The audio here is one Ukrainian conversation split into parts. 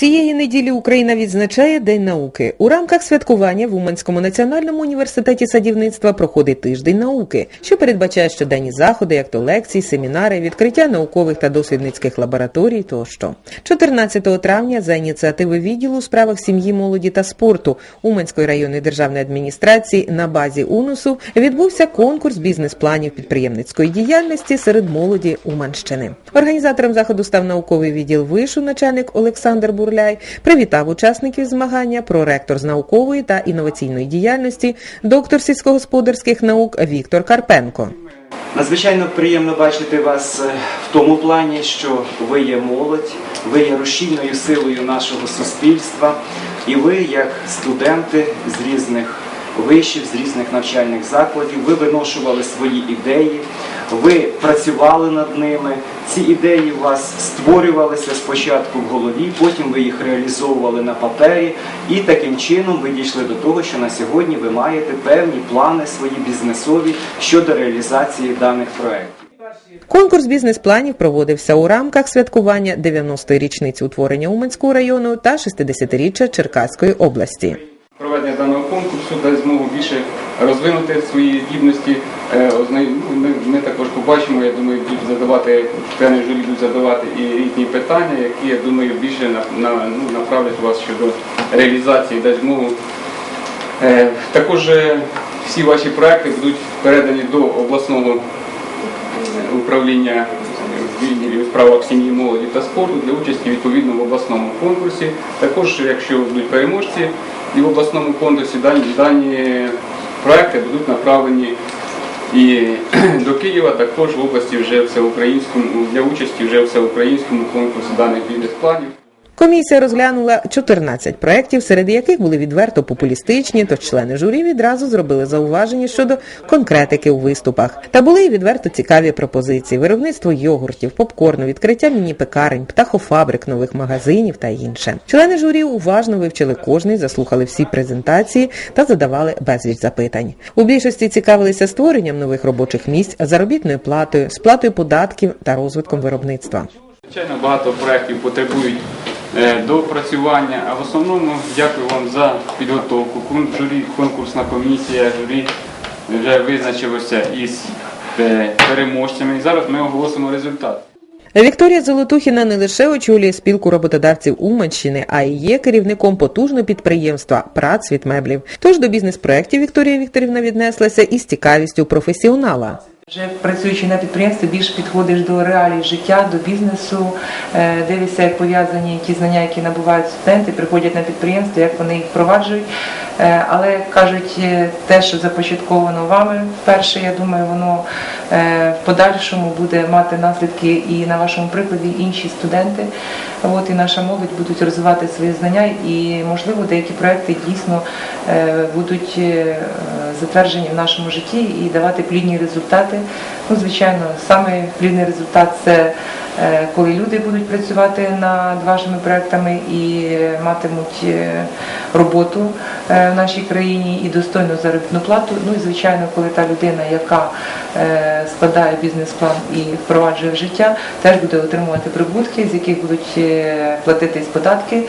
Цієї неділі Україна відзначає День науки. У рамках святкування в Уманському національному університеті садівництва проходить тиждень науки, що передбачає щоденні заходи, як то лекції, семінари, відкриття наукових та дослідницьких лабораторій тощо. 14 травня за ініціативи відділу у справах сім'ї, молоді та спорту Уманської районної державної адміністрації на базі УНУСу відбувся конкурс бізнес-планів підприємницької діяльності серед молоді Уманщини. Організатором заходу став науковий відділ вишу, начальник Олександр Бурляй. Привітав учасників змагання проректор з наукової та інноваційної діяльності, доктор сільськогосподарських наук Віктор Карпенко. Надзвичайно приємно бачити вас е, в тому плані, що ви є молодь, ви є рушійною силою нашого суспільства, і ви, як студенти з різних вишів, з різних навчальних закладів, ви виношували свої ідеї, ви працювали над ними. Ці ідеї у вас створювалися спочатку в голові, потім ви їх реалізовували на папері, і таким чином ви дійшли до того, що на сьогодні ви маєте певні плани свої бізнесові щодо реалізації даних проєктів. Конкурс бізнес-планів проводився у рамках святкування 90-ї річниці утворення Уманського району та 60-річчя Черкаської області. Проведення даного конкурсу дасть змогу більше розвинути свої здібності. Е, Ми, також побачимо, я думаю, будуть задавати члени журі будуть задавати і різні питання, які я думаю більше на, на, ну, направлять вас щодо реалізації, дасть змогу. Е, Також е, всі ваші проекти будуть передані до обласного управління відділів справах сім'ї, молоді та спорту для участі відповідно в обласному конкурсі. Також, якщо будуть переможці, і в обласному конкурсі дані, дані проекти будуть направлені і до Києва, також в області вже всеукраїнському для участі вже всеукраїнському конкурсі даних бізнес-планів. Комісія розглянула 14 проєктів, серед яких були відверто популістичні, тож члени журі відразу зробили зауваження щодо конкретики у виступах. Та були і відверто цікаві пропозиції: виробництво йогуртів, попкорну, відкриття міні-пекарень, птахофабрик, нових магазинів та інше. Члени журі уважно вивчили кожний, заслухали всі презентації та задавали безліч запитань. У більшості цікавилися створенням нових робочих місць, заробітною платою, сплатою податків та розвитком виробництва. Звичайно, багато проєктів потребують доопрацювання, а в основному дякую вам за підготовку. Журі, конкурсна комісія, журі вже визначилося із е, переможцями. І зараз ми оголосимо результат. Вікторія Золотухіна не лише очолює спілку роботодавців Уманщини, а й є керівником потужного підприємства «Працвіт меблів». Тож до бізнес-проєктів Вікторія Вікторівна віднеслася із цікавістю професіонала. Вже працюючи на підприємстві, більш підходиш до реалій життя, до бізнесу, е, дивишся, як пов'язані ті знання, які набувають студенти, приходять на підприємство, як вони їх впроваджують. Е, Але кажуть, е, те, що започатковано вами вперше, я думаю, воно е, в подальшому буде мати наслідки і на вашому прикладі інші студенти. От і наша молодь будуть розвивати свої знання, і можливо деякі проекти дійсно будуть затверджені в нашому житті і давати плідні результати. Ну, звичайно, саме плідний результат це коли люди будуть працювати над вашими проектами і матимуть роботу в нашій країні і достойну заробітну плату. Ну і звичайно, коли та людина, яка е, складає бізнес-план і впроваджує в життя, теж буде отримувати прибутки, з яких будуть е, платитись податки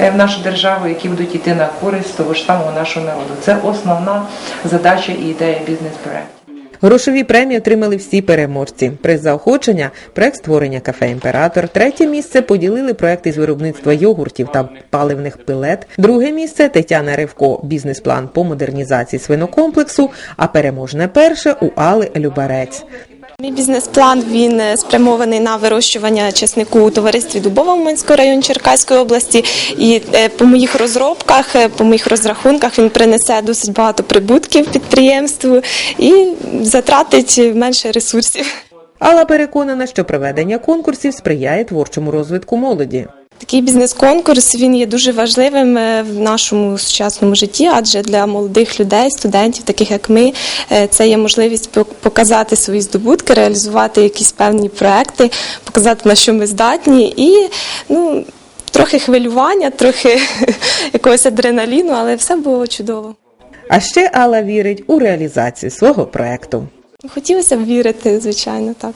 е, в нашу державу, які будуть йти на користь того ж самого нашого народу. Це основна задача і ідея бізнес-проекту. Грошові премії отримали всі переможці. Приз заохочення – проект створення кафе «Імператор». Третє місце поділили проекти з виробництва йогуртів та паливних пилет. Друге місце – Тетяна Ревко, бізнес-план по модернізації свинокомплексу, а переможне перше – у Али Любарець. Мій бізнес-план він е, спрямований на вирощування чеснику у товаристві Дубова Уманського району Черкаської області. І е, по моїх розробках, е, по моїх розрахунках він принесе досить багато прибутків підприємству і затратить менше ресурсів. Алла переконана, що проведення конкурсів сприяє творчому розвитку молоді. Такий бізнес-конкурс він є дуже важливим е, в нашому сучасному житті, адже для молодих людей, студентів, таких як ми, е, це є можливість показати свої здобутки, реалізувати якісь певні проекти, показати на що ми здатні, і ну трохи хвилювання, трохи якогось адреналіну, але все було чудово. А ще Алла вірить у реалізацію свого проекту. Хотілося б вірити, звичайно, так.